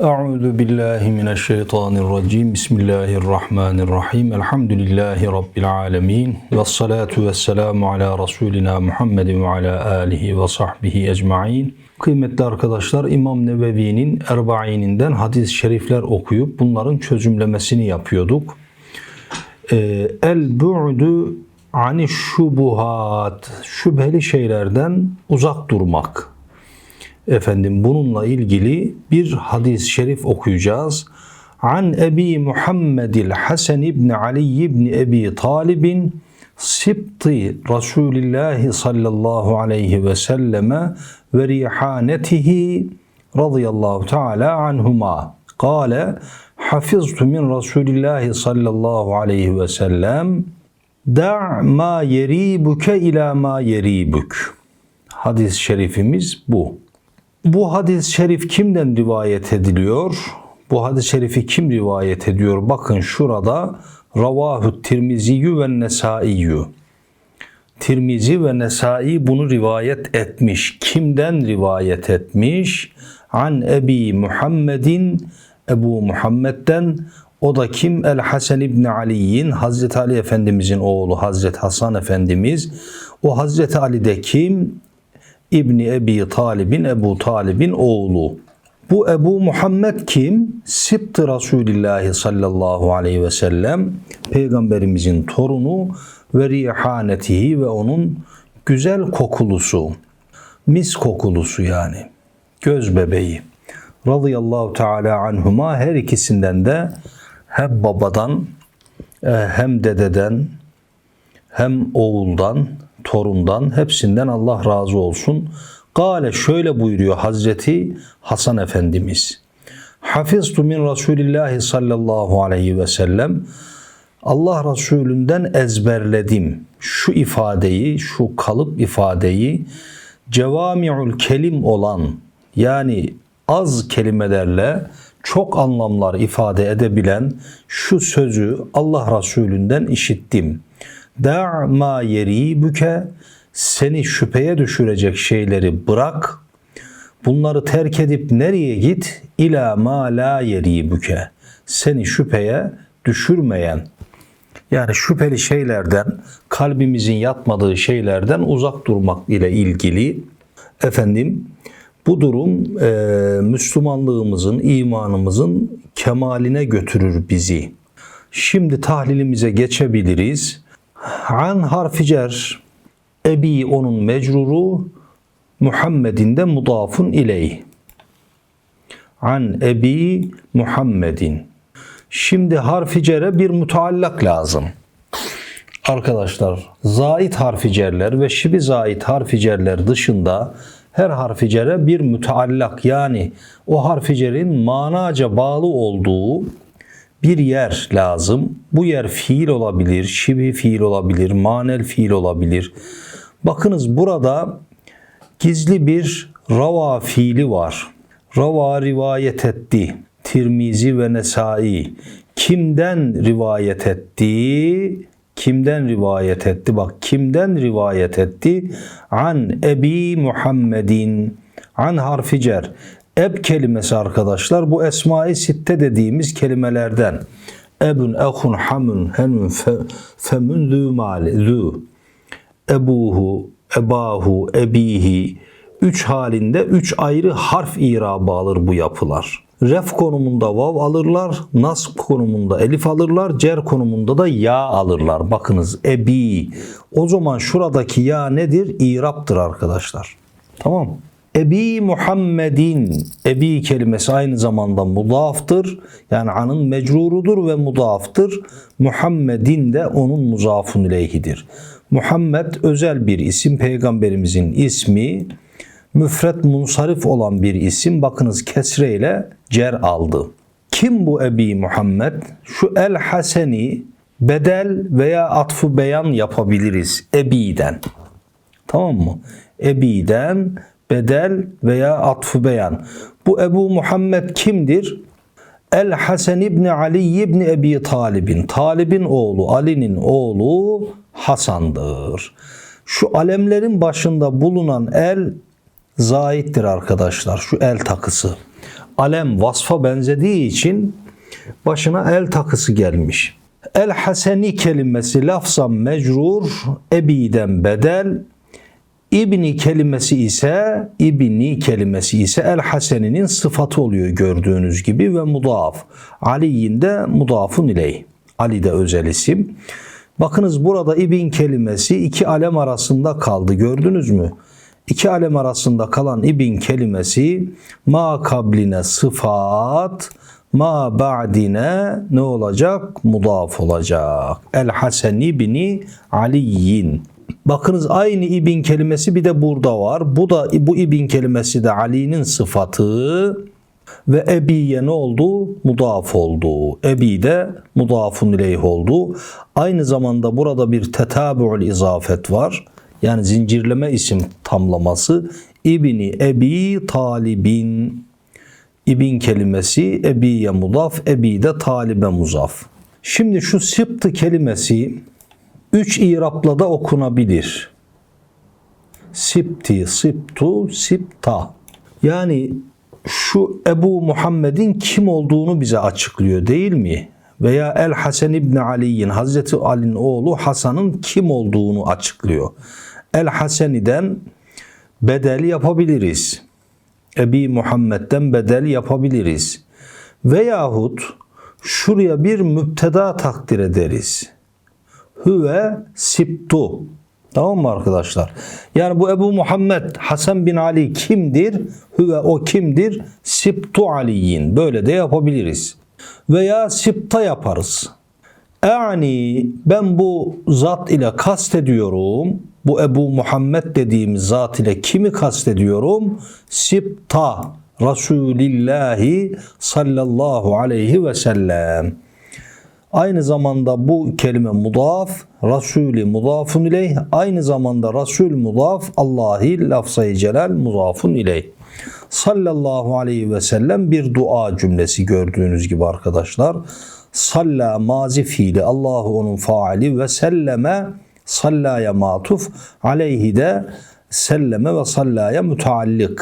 Euzu billahi mineşşeytanirracim. Bismillahirrahmanirrahim. Elhamdülillahi rabbil alamin. Ves salatu vesselamu ala rasulina Muhammedin ve ala alihi ve sahbihi ecmaîn. Kıymetli arkadaşlar İmam Nevevi'nin Erbaininden hadis-i şerifler okuyup bunların çözümlemesini yapıyorduk. Ee, El bu'du ani şubuhat şüpheli şeylerden uzak durmak. Efendim bununla ilgili bir hadis-i şerif okuyacağız. An Ebi Muhammedil Hasan ibn Ali ibn Ebi Talibin Sibti Resulillah sallallahu aleyhi ve selleme ve rihanetihi radıyallahu teala anhuma. Kale hafiztu min Resulillah sallallahu aleyhi ve sellem Da' ma yeribuke ila ma yeribuk. Hadis-i şerifimiz bu. Bu hadis-i şerif kimden rivayet ediliyor? Bu hadis-i şerifi kim rivayet ediyor? Bakın şurada Ravahu Tirmiziyyü ve Nesaiyyü. Tirmizi ve Nesai bunu rivayet etmiş. Kimden rivayet etmiş? An Ebi Muhammedin Ebu Muhammed'den o da kim? El Hasan İbn Ali'nin Hazreti Ali Efendimizin oğlu Hazreti Hasan Efendimiz. O Hazreti Ali de kim? İbni Ebi Talib'in Ebu Talib'in oğlu. Bu Ebu Muhammed kim? Sibt-i Resulillahi sallallahu aleyhi ve sellem peygamberimizin torunu ve rihanetihi ve onun güzel kokulusu. Mis kokulusu yani. Göz bebeği. Radıyallahu teala anhuma her ikisinden de hem babadan e, hem dededen hem oğuldan torundan hepsinden Allah razı olsun. Gale şöyle buyuruyor Hazreti Hasan Efendimiz. Hafiztu min Resulillahi sallallahu aleyhi ve sellem Allah Resulünden ezberledim şu ifadeyi, şu kalıp ifadeyi cevami'ül kelim olan yani az kelimelerle çok anlamlar ifade edebilen şu sözü Allah Resulünden işittim. Da' ma yeribüke seni şüpheye düşürecek şeyleri bırak. Bunları terk edip nereye git? İla ma la yeribüke. Seni şüpheye düşürmeyen yani şüpheli şeylerden, kalbimizin yatmadığı şeylerden uzak durmak ile ilgili efendim bu durum e, Müslümanlığımızın, imanımızın kemaline götürür bizi. Şimdi tahlilimize geçebiliriz. An harfi cer. Ebi onun mecruru. Muhammedin de mudafun ileyh. An ebi Muhammedin. Şimdi harfi cere bir muteallak lazım. Arkadaşlar zait harfi cerler ve şibi zait harfi cerler dışında her harfi cere bir müteallak yani o harfi cerin manaca bağlı olduğu bir yer lazım. Bu yer fiil olabilir, şibi fiil olabilir, manel fiil olabilir. Bakınız burada gizli bir rava fiili var. Rava rivayet etti. Tirmizi ve Nesai. Kimden rivayet etti? Kimden rivayet etti? Bak kimden rivayet etti? An Ebi Muhammedin. An harfi cer. Eb kelimesi arkadaşlar bu esma-i sitte dediğimiz kelimelerden. Ebun, ehun, hamun, henun, fe, femun, zü mali, zü. Ebuhu, ebahu, ebihi. Üç halinde üç ayrı harf irabı alır bu yapılar. Ref konumunda vav alırlar, nasb konumunda elif alırlar, cer konumunda da ya alırlar. Bakınız ebi. O zaman şuradaki ya nedir? İraptır arkadaşlar. Tamam mı? Ebi Muhammedin. Ebi kelimesi aynı zamanda mudaftır. Yani anın mecrurudur ve mudaftır. Muhammedin de onun muzafun ileyhidir. Muhammed özel bir isim. Peygamberimizin ismi. Müfret munsarif olan bir isim. Bakınız kesre ile cer aldı. Kim bu Ebi Muhammed? Şu El Haseni bedel veya atfu beyan yapabiliriz. Ebi'den. Tamam mı? Ebi'den bedel veya atfu beyan. Bu Ebu Muhammed kimdir? El Hasan ibn Ali ibn Ebi Talib'in. Talib'in oğlu, Ali'nin oğlu Hasan'dır. Şu alemlerin başında bulunan el zaittir arkadaşlar. Şu el takısı. alem vasfa benzediği için başına el takısı gelmiş. El haseni kelimesi lafzan mecrur, ebiden bedel, İbni kelimesi ise İbni kelimesi ise El Hasen'inin sıfatı oluyor gördüğünüz gibi ve mudaaf. Ali'nin de mudafun ileyh. Ali de özel isim. Bakınız burada İbn kelimesi iki alem arasında kaldı gördünüz mü? İki alem arasında kalan İbn kelimesi ma kabline sıfat, ma ba'dine ne olacak? Mudaf olacak. El Hasen İbni Aliyin. Bakınız aynı ibn kelimesi bir de burada var. Bu da bu ibn kelimesi de Ali'nin sıfatı ve ebiye ne oldu? Mudaf oldu. Ebi de mudafun ileyh oldu. Aynı zamanda burada bir tetabu'l izafet var. Yani zincirleme isim tamlaması. İbni Ebi Talibin. İbn kelimesi ebiye mudaf, ebi de talibe muzaf. Şimdi şu sıptı kelimesi üç irapla da okunabilir. Sipti, siptu, sipta. Yani şu Ebu Muhammed'in kim olduğunu bize açıklıyor değil mi? Veya El Hasan İbni Ali'nin, Hazreti Ali'nin oğlu Hasan'ın kim olduğunu açıklıyor. El Haseni'den bedel yapabiliriz. Ebi Muhammed'den bedel yapabiliriz. Veyahut şuraya bir müpteda takdir ederiz. Hüve siptu. Tamam mı arkadaşlar? Yani bu Ebu Muhammed Hasan bin Ali kimdir? Hüve o kimdir? Siptu Aliyin. Böyle de yapabiliriz. Veya sipta yaparız. Yani ben bu zat ile kastediyorum. Bu Ebu Muhammed dediğimiz zat ile kimi kastediyorum? Sipta Resulillahi sallallahu aleyhi ve sellem. Aynı zamanda bu kelime mudaf, Resulü mudafun ileyh, aynı zamanda Resul mudaf, Allahi lafzayı celal mudafun ileyh. Sallallahu aleyhi ve sellem bir dua cümlesi gördüğünüz gibi arkadaşlar. Salla mazi fiili, Allahu onun faali ve selleme sallaya matuf, aleyhi de selleme ve sallaya müteallik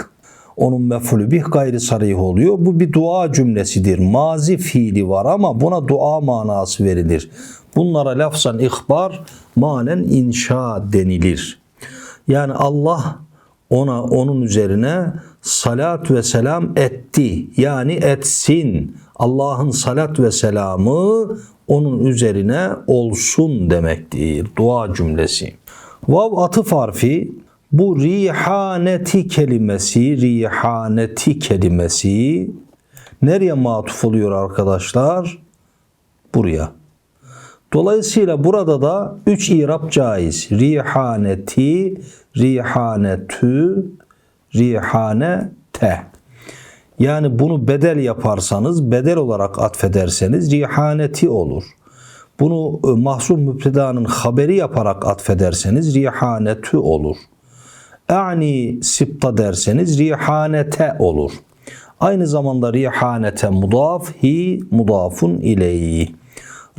onun mef'ulü bih gayri sarih oluyor. Bu bir dua cümlesidir. Mazi fiili var ama buna dua manası verilir. Bunlara lafzan ihbar, manen inşa denilir. Yani Allah ona onun üzerine salat ve selam etti. Yani etsin. Allah'ın salat ve selamı onun üzerine olsun demektir. Dua cümlesi. Vav atıf harfi bu rihaneti kelimesi, rihaneti kelimesi nereye matuf oluyor arkadaşlar? Buraya. Dolayısıyla burada da üç irap caiz. Rihaneti, rihanetü, rihanete. Yani bunu bedel yaparsanız, bedel olarak atfederseniz rihaneti olur. Bunu e, mahzun müptedanın haberi yaparak atfederseniz rihanetü olur. A'ni sipta derseniz rihanete olur. Aynı zamanda rihanete mudaf hi mudafun ileyhi.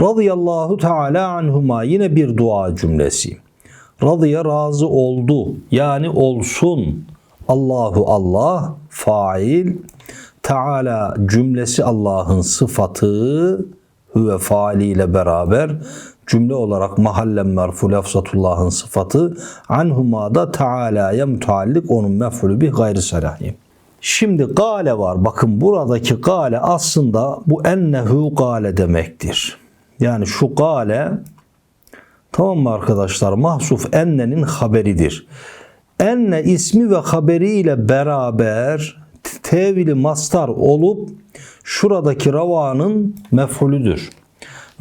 Radıyallahu Teala anhuma yine bir dua cümlesi. Radiya razı oldu yani olsun. Allahu Allah fail. Teala cümlesi Allah'ın sıfatı ve faaliyle beraber cümle olarak mahallen merfu lafzatullah'ın sıfatı anhuma da Teala'ya müteallik onun mef'ulü bir gayri sarahi. Şimdi gale var. Bakın buradaki gale aslında bu ennehu gale demektir. Yani şu gale tamam mı arkadaşlar? Mahsuf ennenin haberidir. Enne ismi ve haberiyle beraber tevili mastar olup şuradaki ravanın mef'ulüdür.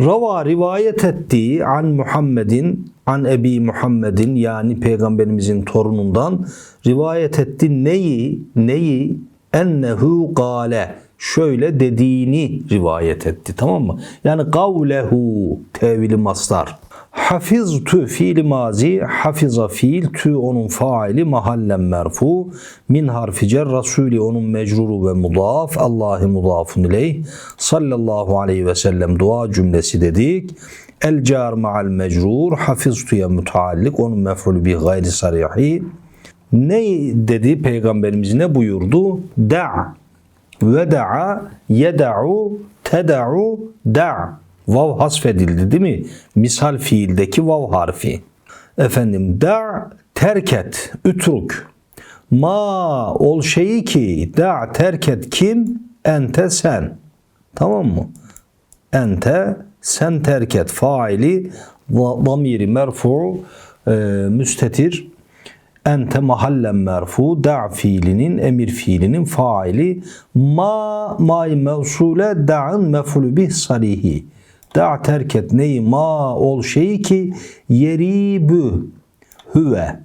Rava rivayet ettiği an Muhammedin an Ebi Muhammedin yani peygamberimizin torunundan rivayet etti neyi neyi ennehu gale şöyle dediğini rivayet etti tamam mı? Yani kavlehu tevili mastar. Hafiztu fiil mazi, hafiza fiil, tü onun faili, mahallen merfu, min harfi cer, rasuli onun mecruru ve mudaf, Allahi mudafun ileyh, sallallahu aleyhi ve sellem dua cümlesi dedik. El car ma'al mecrur, hafiztuya müteallik, onun mef'ulü bi gayri sarihi. Ne dedi Peygamberimiz ne buyurdu? Da' Veda'a, yeda'u, teda'u, da' Vav hasfedildi değil mi? Misal fiildeki vav harfi. Efendim da' terk et, ütruk. Ma ol şeyi ki da' terk et kim? Ente sen. Tamam mı? Ente sen terk et faili damiri merfu e, müstetir ente mahallen merfu da fiilinin emir fiilinin faili ma may mevsule da'ın mefulü bih sarihi da terk et. Neyi? Ma ol şeyi ki yeribü hüve.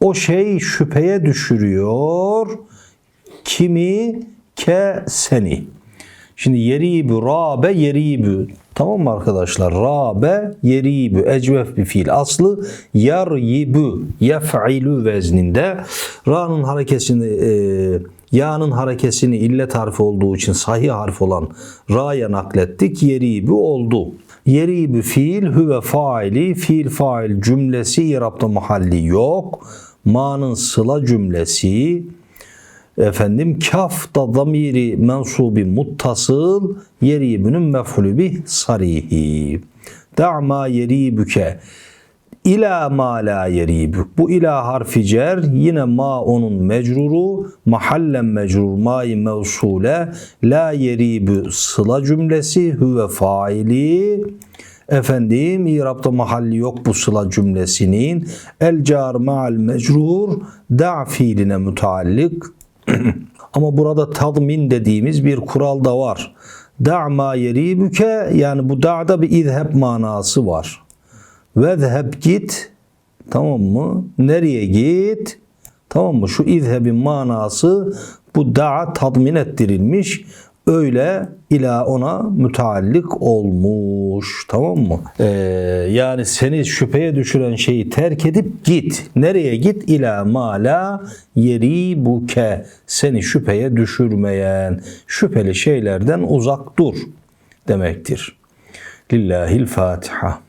O şey şüpheye düşürüyor. Kimi? Ke seni. Şimdi yeribü, rabe, yeribü. Tamam mı arkadaşlar? Rabe, yeribü. Ecvef bir fiil. Aslı yaryibü, yef'ilü vezninde. Ra'nın harekesini, e, ya'nın harekesini illet harfi olduğu için sahih harf olan ra'ya naklettik. Yeribü oldu. Yeribü fiil, hüve faili, fiil fail cümlesi, irapta mahalli yok. Ma'nın sıla cümlesi, efendim kaf da zamiri mensubi muttasıl yeribünün mef'ulü bih sarihi. Da'ma yeribüke ila ma la yeribük. Bu ila harfi cer yine ma onun mecruru mahallen mecrur mai mevsule la yeribü sıla cümlesi hüve faili Efendim İrab'da mahalli yok bu sıla cümlesinin el car ma'al mecrur da fiiline müteallik ama burada tadmin dediğimiz bir kural da var. Da'ma yeribüke yani bu da'da bir izheb manası var. Vezheb git tamam mı? Nereye git? Tamam mı? Şu izhebin manası bu da'a tadmin ettirilmiş. Öyle ila ona müteallik olmuş. Tamam mı? Ee, yani seni şüpheye düşüren şeyi terk edip git. Nereye git? İla mala yeri buke. Seni şüpheye düşürmeyen, şüpheli şeylerden uzak dur demektir. Lillahil Fatiha.